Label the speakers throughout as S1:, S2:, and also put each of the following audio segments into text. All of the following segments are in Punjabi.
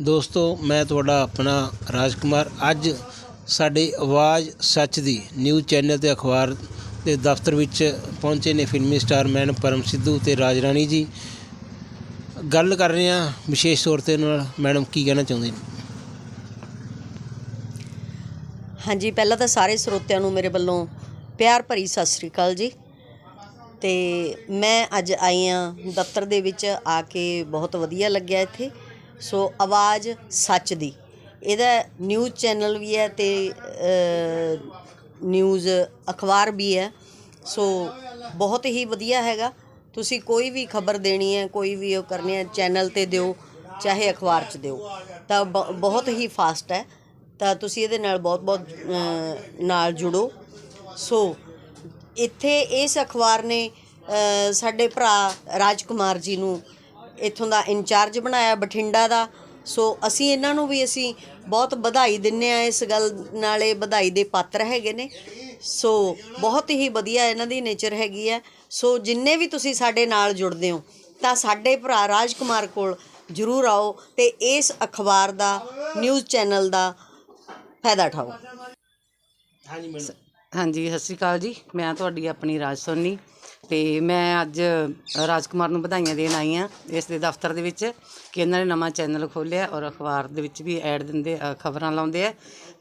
S1: ਦੋਸਤੋ, ਮੈਂ ਤੁਹਾਡਾ ਆਪਣਾ ਰਾਜਕੁਮਾਰ। ਅੱਜ ਸਾਡੇ ਆਵਾਜ਼ ਸੱਚ ਦੀ ਨਿਊਜ਼ ਚੈਨਲ ਤੇ ਅਖਬਾਰ ਦੇ ਦਫ਼ਤਰ ਵਿੱਚ ਪਹੁੰਚੇ ਨੇ ਫਿਲਮੀ ਸਟਾਰ ਮੈਨ ਪਰਮ ਸਿੱਧੂ ਤੇ ਰਾਜ ਰਾਣੀ ਜੀ। ਗੱਲ ਕਰ ਰਹੇ ਹਾਂ ਵਿਸ਼ੇਸ਼ ਤੌਰ ਤੇ ਨਾਲ। ਮੈਡਮ, ਕੀ ਕਹਿਣਾ ਚਾਹੁੰਦੇ ਨੇ?
S2: ਹਾਂਜੀ, ਪਹਿਲਾਂ ਤਾਂ ਸਾਰੇ ਸਰੋਤਿਆਂ ਨੂੰ ਮੇਰੇ ਵੱਲੋਂ ਪਿਆਰ ਭਰੀ ਸਤਿ ਸ੍ਰੀ ਅਕਾਲ ਜੀ। ਤੇ ਮੈਂ ਅੱਜ ਆਈ ਹਾਂ ਦਫ਼ਤਰ ਦੇ ਵਿੱਚ ਆ ਕੇ ਬਹੁਤ ਵਧੀਆ ਲੱਗਿਆ ਇੱਥੇ। ਸੋ ਆਵਾਜ਼ ਸੱਚ ਦੀ। ਇਹਦਾ ਨਿਊਜ਼ ਚੈਨਲ ਵੀ ਹੈ ਤੇ ਨਿਊਜ਼ ਅਖਬਾਰ ਵੀ ਹੈ। ਸੋ ਬਹੁਤ ਹੀ ਵਧੀਆ ਹੈਗਾ। ਤੁਸੀਂ ਕੋਈ ਵੀ ਖਬਰ ਦੇਣੀ ਹੈ, ਕੋਈ ਵੀ ਉਹ ਕਰਨੀ ਹੈ ਚੈਨਲ ਤੇ ਦਿਓ, ਚਾਹੇ ਅਖਬਾਰ 'ਚ ਦਿਓ। ਤਾਂ ਬ- ਬਹੁਤ ਹੀ ਫਾਸਟ ਹੈ। ਤਾਂ ਤੁਸੀਂ ਇਹਦੇ ਨਾਲ ਬਹੁਤ-ਬਹੁਤ ਨਾਲ ਜੁੜੋ। ਸੋ ਇੱਥੇ ਇਸ ਅਖਬਾਰ ਨੇ ਸਾਡੇ ਭਰਾ ਰਾਜਕੁਮਾਰ ਜੀ ਨੂੰ ਇੱਥੋਂ ਦਾ ਇੰਚਾਰਜ ਬਣਾਇਆ ਬਠਿੰਡਾ ਦਾ। ਸੋ ਅਸੀਂ ਇਹਨਾਂ ਨੂੰ ਵੀ ਅਸੀਂ ਬਹੁਤ ਵਧਾਈ ਦਿੰਨੇ ਆ ਇਸ ਗੱਲ ਨਾਲ ਇਹ ਵਧਾਈ ਦੇ ਪਾਤਰ ਹੈਗੇ ਨੇ। ਸੋ ਬਹੁਤ ਹੀ ਵਧੀਆ ਇਹਨਾਂ ਦੀ ਨੇਚਰ ਹੈਗੀ ਹੈ ਸੋ ਜਿੰਨੇ ਵੀ ਤੁਸੀਂ ਸਾਡੇ ਨਾਲ ਜੁੜਦੇ ਹੋ, ਤਾਂ ਸਾਡੇ ਭਰਾ ਰਾਜਕੁਮਾਰ ਕੋਲ ਜਰੂਰ ਆਓ ਤੇ ਇਸ ਅਖਬਾਰ ਦਾ, ਨਿਊਜ਼ ਚੈਨਲ ਦਾ ਫਾਇਦਾ ਉਠਾਓ।
S1: ਹਾਂਜੀ, ਮੈਡਮ।
S3: ਹਾਂਜੀ, ਸਤਿ ਸ਼੍ਰੀ ਅਕਾਲ ਜੀ। ਮੈਂ ਤੁਹਾਡੀ ਆਪਣੀ ਰਾਜ ਸੋਨੀ ਤੇ ਮੈਂ ਅੱਜ ਰਾਜਕੁਮਾਰ ਨੂੰ ਵਧਾਈਆਂ ਦੇਣ ਆਈ ਆ ਇਸ ਦੇ ਦਫ਼ਤਰ ਦੇ ਵਿੱਚ ਕਿ ਇਹਨਾਂ ਨੇ ਨਵਾਂ ਚੈਨਲ ਖੋਲ੍ਹਿਆ ਔਰ ਅਖਬਾਰ ਦੇ ਵਿੱਚ ਵੀ ਐਡ ਦਿੰਦੇ ਖਬਰਾਂ ਲਾਉਂਦੇ ਆ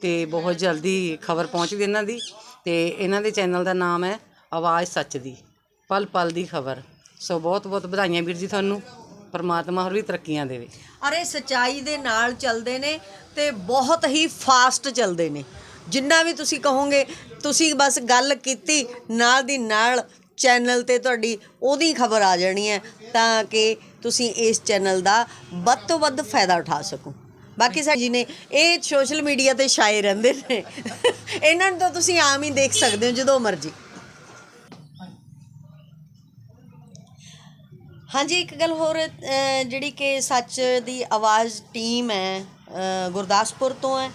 S3: ਤੇ ਬਹੁਤ ਜਲਦੀ ਖਬਰ ਪਹੁੰਚਦੀ ਇਹਨਾਂ ਦੀ ਤੇ ਇਹਨਾਂ ਦੇ ਚੈਨਲ ਦਾ ਨਾਮ ਹੈ ਆਵਾਜ਼ ਸੱਚ ਦੀ, ਪਲ ਪਲ ਦੀ ਖਬਰ। ਸੋ ਬਹੁਤ ਬਹੁਤ ਵਧਾਈਆਂ ਵੀਰ ਜੀ ਤੁਹਾਨੂੰ, ਪਰਮਾਤਮਾ ਹੋਰ ਵੀ ਤਰੱਕੀਆਂ ਦੇਵੇ।
S2: ਅਰੇ ਸਚਾਈ ਦੇ ਨਾਲ ਚੱਲਦੇ ਨੇ ਤੇ ਬਹੁਤ ਹੀ ਫਾਸਟ ਚੱਲਦੇ ਨੇ। ਜਿੰਨਾ ਵੀ ਤੁਸੀਂ ਕਹੋਗੇ, ਤੁਸੀਂ ਬਸ ਗੱਲ ਕੀਤੀ, ਨਾਲ ਦੀ ਨਾਲ ਚੈਨਲ ਤੇ ਤੁਹਾਡੀ ਉਹਦੀ ਖਬਰ ਆ ਜਾਣੀ ਹੈ, ਤਾਂ ਕਿ ਤੁਸੀਂ ਇਸ ਚੈਨਲ ਦਾ ਵੱਧ ਤੋਂ ਵੱਧ ਫਾਇਦਾ ਉਠਾ ਸਕੋ। ਬਾਕੀ ਸਾਡੇ ਜੀ ਨੇ ਇਹ ਸੋਸ਼ਲ ਮੀਡੀਆ ਤੇ ਛਾਏ ਰਹਿੰਦੇ ਨੇ। ਇਹਨਾਂ ਨੂੰ ਤਾਂ ਤੁਸੀਂ ਆਮ ਹੀ ਦੇਖ ਸਕਦੇ ਹੋ, ਜਦੋਂ ਮਰਜ਼ੀ। ਹਾਂਜੀ, ਇੱਕ ਗੱਲ ਹੋਰ ਜਿਹੜੀ ਕਿ ਸੱਚ ਦੀ ਆਵਾਜ਼ ਟੀਮ ਹੈ ਗੁਰਦਾਸਪੁਰ ਤੋਂ ਹੈ।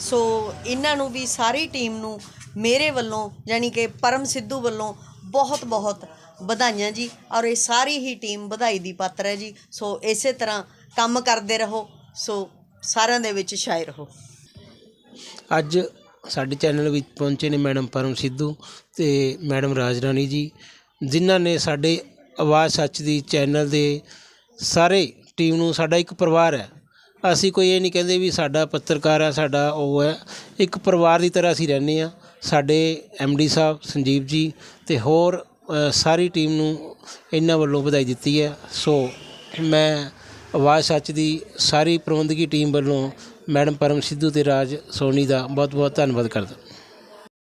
S2: ਸੋ ਇਹਨਾਂ ਨੂੰ ਵੀ ਸਾਰੀ ਟੀਮ ਨੂੰ ਮੇਰੇ ਵੱਲੋਂ ਯਾਨੀ ਕਿ ਪਰਮ ਸਿੱਧੂ ਵੱਲੋਂ ਬਹੁਤ ਬਹੁਤ ਵਧਾਈਆਂ ਜੀ। ਔਰ ਇਹ ਸਾਰੀ ਹੀ ਟੀਮ ਵਧਾਈ ਦੀ ਪਾਤਰ ਹੈ ਜੀ। ਸੋ ਇਸੇ ਤਰ੍ਹਾਂ ਕੰਮ ਕਰਦੇ ਰਹੋ। ਸੋ ਸਾਰਿਆਂ ਦੇ ਵਿੱਚ ਛਾਏ ਰਹੋ।
S1: ਅੱਜ ਸਾਡੇ ਚੈਨਲ ਵਿੱਚ ਪਹੁੰਚੇ ਨੇ ਮੈਡਮ ਪਰਮ ਸਿੱਧੂ ਤੇ ਮੈਡਮ ਰਾਜ ਰਾਣੀ ਜੀ, ਜਿਨ੍ਹਾਂ ਨੇ ਸਾਡੇ ਆਵਾਜ਼ ਸੱਚ ਦੀ ਚੈਨਲ ਦੇ ਸਾਰੇ ਟੀਮ ਨੂੰ, ਸਾਡਾ ਇੱਕ ਪਰਿਵਾਰ ਹੈ। ਅਸੀਂ ਕੋਈ ਇਹ ਨਹੀਂ ਕਹਿੰਦੇ ਵੀ ਸਾਡਾ ਪੱਤਰਕਾਰ ਹੈ ਸਾਡਾ ਉਹ ਹੈ ਇੱਕ ਪਰਿਵਾਰ ਦੀ ਤਰ੍ਹਾਂ ਅਸੀਂ ਰਹਿੰਦੇ ਹਾਂ। ਸਾਡੇ ਡੀ ਸਾਹਿਬ, ਸੰਜੀਵ ਜੀ ਅਤੇ ਹੋਰ ਸਾਰੀ ਟੀਮ ਨੂੰ ਇਹਨਾਂ ਵੱਲੋਂ ਵਧਾਈ ਦਿੱਤੀ ਹੈ। ਸੋ ਮੈਂ ਆਵਾਜ਼ ਸੱਚ ਦੀ ਸਾਰੀ ਪ੍ਰਬੰਧਕੀ ਟੀਮ ਵੱਲੋਂ ਮੈਡਮ ਪਰਮ ਸਿੱਧੂ ਅਤੇ ਰਾਜ ਸੋਨੀ ਦਾ ਬਹੁਤ ਬਹੁਤ ਧੰਨਵਾਦ ਕਰਦਾ।